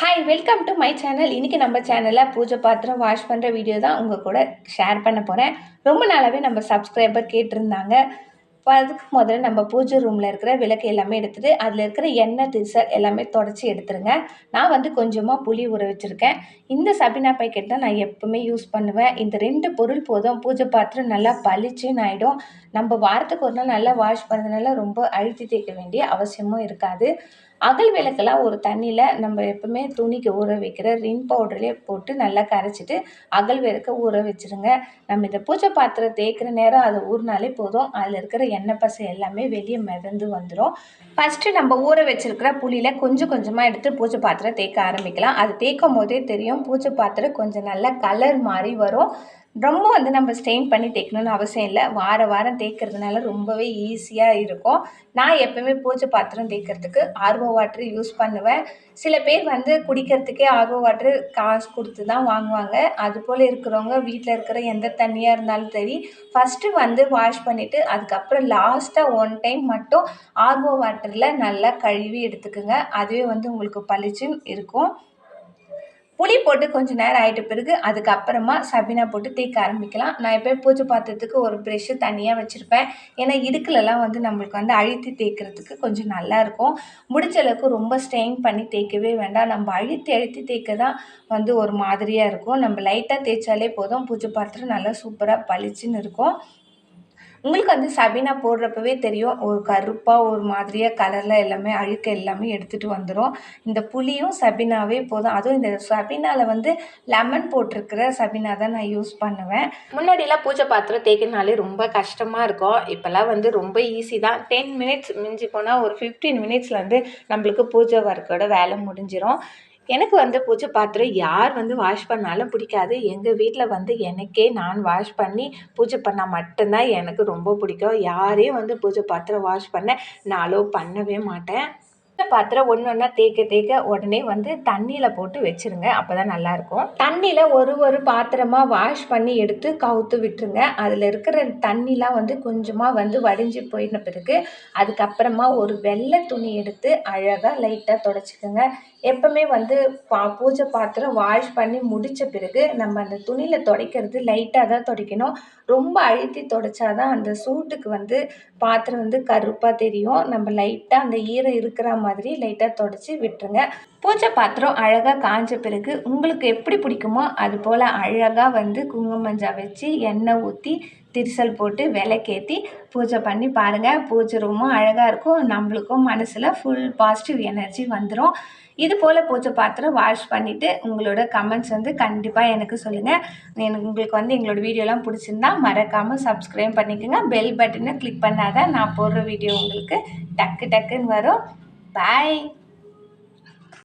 Hi welcome to my channel இன்றைக்கி நம்ம சேனலில் பூஜை பாத்திரம் வாஷ் பண்ணுற வீடியோ தான் உங்கள் கூட ஷேர் பண்ண போகிறேன் ரொம்ப நாளாகவே நம்ம சப்ஸ்கிரைபர் கேட்டிருந்தாங்க. அதுக்கு முதல்ல நம்ம பூஜை ரூமில் இருக்கிற விளக்கு எல்லாமே எடுத்துகிட்டு அதில் இருக்கிற எண்ணெய் திசல் எல்லாமே தொடச்சி எடுத்துருங்க. நான் வந்து கொஞ்சமாக புளி ஊற வச்சுருக்கேன். இந்த சபினா பேக்கெட் தான் நான் எப்போவுமே யூஸ் பண்ணுவேன். இந்த ரெண்டு பொருள் போதும். பூஜை பாத்திரம் நல்லா பளிச்சுன்னு ஆகிடும் நம்ம வாரத்துக்கு ஒரு நாள் நல்லா வாஷ் பண்ணுறதுனால ரொம்ப அழுத்தி தேய்க்க வேண்டிய அவசியமும் இருக்காது. அகல் விளக்கெல்லாம் ஒரு தண்ணியில் நம்ம எப்பவுமே துணிக்கு ஊற வைக்கிற ரின் பவுடர்லேயே போட்டு நல்லா கரைச்சிட்டு அகல் விளக்க ஊற வச்சுருங்க. நம்ம இந்த பூஜை பாத்திரம் தேய்க்கிற நேரம் அது ஊறினாலே போதும். அதில் இருக்கிற எண்ணெய் பசை எல்லாமே வெளியே மிதந்து வந்துடும் ஃபஸ்ட்டு நம்ம ஊற வச்சுருக்கிற புளியில் கொஞ்சம் கொஞ்சமாக எடுத்து பூஜை பாத்திரம் தேய்க்க ஆரம்பிக்கலாம். அது தேய்க்கும் போதே தெரியும் பூஜை பாத்திரம் கொஞ்சம் நல்லா கலர் மாதிரி வரும். ரொம்ப வந்து நம்ம ஸ்டெயின் பண்ணி தேய்க்கணும்னு அவசியம் இல்லை. வார வாரம் தேய்க்கிறதுனால ரொம்பவே ஈஸியாக இருக்கும். நான் எப்போவுமே பூஜை பாத்திரம் தேய்க்கிறதுக்கு ஆர்வோ வாட்ரு யூஸ் பண்ணுவேன். சில பேர் வந்து குடிக்கிறதுக்கே ஆர்வோ வாட்ரு காசு கொடுத்து தான் வாங்குவாங்க. அதுபோல் இருக்கிறவங்க வீட்டில் இருக்கிற எந்த தண்ணியாக இருந்தாலும் சரி ஃபஸ்ட்டு வந்து வாஷ் பண்ணிவிட்டு அதுக்கப்புறம் லாஸ்ட்டாக ஒன் டைம் மட்டும் ஆர்வோ வாட்டரில் நல்லா கழுவி எடுத்துக்கோங்க. அதுவே வந்து உங்களுக்கு பளிச்சுன்னு இருக்கும். புளி போட்டு கொஞ்சம் நேரம் ஆகிட்ட பிறகு அதுக்கப்புறமா சபினா போட்டு தேய்க்க ஆரம்பிக்கலாம். நான் எப்போ பூஜை பாத்திரத்துக்கு ஒரு ப்ரெஷ்ஷு தனியாக வச்சுருப்பேன். ஏன்னா இதுக்குலலாம் வந்து நம்மளுக்கு வந்து அழுத்தி தேய்க்கிறதுக்கு கொஞ்சம் நல்லாயிருக்கும் முடிஞ்ச அளவுக்கு ரொம்ப ஸ்ட்ரெயின் பண்ணி தேய்க்கவே வேண்டாம். நம்ம அழுத்தி அழுத்தி தேய்க்க தான் வந்து ஒரு மாதிரியாக இருக்கும். நம்ம லைட்டாக தேய்ச்சாலே போதும். பூஜை பாத்திரம் நல்லா சூப்பராக பளிச்சுன்னு இருக்கும். உங்களுக்கு வந்து சபீனா போடுறப்பவே தெரியும் ஒரு கருப்பாக ஒரு மாதிரியாக கலரில் எல்லாமே அழுக்க எல்லாமே எடுத்துகிட்டு வந்துடும் இந்த புளியும் சபீனாவே போதும். அதுவும் இந்த சபீனாவில் வந்து லெமன் போட்டிருக்கிற சபீனா தான் நான் யூஸ் பண்ணுவேன். முன்னாடியெல்லாம் பூஜை பாத்திரம் தேய்க்கிறனாலே ரொம்ப கஷ்டமாக இருக்கும். இப்போல்லாம் வந்து ரொம்ப ஈஸி தான். டென் மினிட்ஸ் மிஞ்சி போனால் ஒரு ஃபிஃப்டீன் மினிட்ஸில் வந்து நம்மளுக்கு பூஜை ஒர்க்கோட வேலை முடிஞ்சிடும் எனக்கு வந்து பூஜை பாத்திரம் யார் வந்து வாஷ் பண்ணாலும் பிடிக்காது. எங்கள் வீட்டில் வந்து எனக்கே நான் வாஷ் பண்ணி பூஜை பண்ணால் மட்டும்தான் எனக்கு ரொம்ப பிடிக்கும். யாரையும் வந்து பூஜை பாத்திரம் வாஷ் பண்ண நான் அலோவ் பண்ணவே மாட்டேன். பாத்திரம் ஒன்று ஒன்றா தேய்க்க தேய்க்க உடனே வந்து தண்ணியில் போட்டு வச்சுருங்க. அப்போ தான் நல்லாயிருக்கும். தண்ணியில் ஒரு ஒரு பாத்திரமாக வாஷ் பண்ணி எடுத்து கவுத்து விட்டுருங்க. அதில் இருக்கிற தண்ணிலாம் வந்து கொஞ்சமாக வந்து வடிஞ்சு போயின பிறகு அதுக்கப்புறமா ஒரு வெள்ளை துணி எடுத்து அழகாக லைட்டாக தொடச்சிக்கோங்க. எப்பவுமே வந்து பா பூஜை பாத்திரம் வாஷ் பண்ணி முடித்த பிறகு நம்ம அந்த துணியில் துடைக்கிறது லைட்டாக தான் துடைக்கணும். ரொம்ப அழுத்தி துடைச்சாதான் அந்த சூட்டுக்கு வந்து பாத்திரம் வந்து கருப்பாக தெரியும். நம்ம லைட்டாக அந்த ஈரம் இருக்கிற மாதிரி மாதிரி லைட்டாக தொடச்சி விட்டுருங்க. பூஜை பாத்திரம் அழகாக காஞ்ச பிறகு உங்களுக்கு எப்படி பிடிக்குமோ அது போல் அழகாக வந்து குங்குமஞ்சா வச்சு எண்ணெய் ஊற்றி திரிசல் போட்டு விளக்கேற்றி பூஜை பண்ணி பாருங்கள் பூஜை ரூமும் அழகாக இருக்கும். நம்மளுக்கும் மனசில் ஃபுல் பாசிட்டிவ் எனர்ஜி வந்துடும் இது போல் பூஜை பாத்திரம் வாஷ் பண்ணிவிட்டு உங்களோட கமெண்ட்ஸ் வந்து கண்டிப்பாக எனக்கு சொல்லுங்கள் எனக்கு உங்களுக்கு வந்து எங்களோட வீடியோலாம் பிடிச்சிருந்தா மறக்காமல் சப்ஸ்கிரைப் பண்ணிக்கோங்க. பெல் பட்டனை கிளிக் பண்ணாதான் நான் போடுற வீடியோ உங்களுக்கு டக்கு டக்குன்னு வரும். Bye.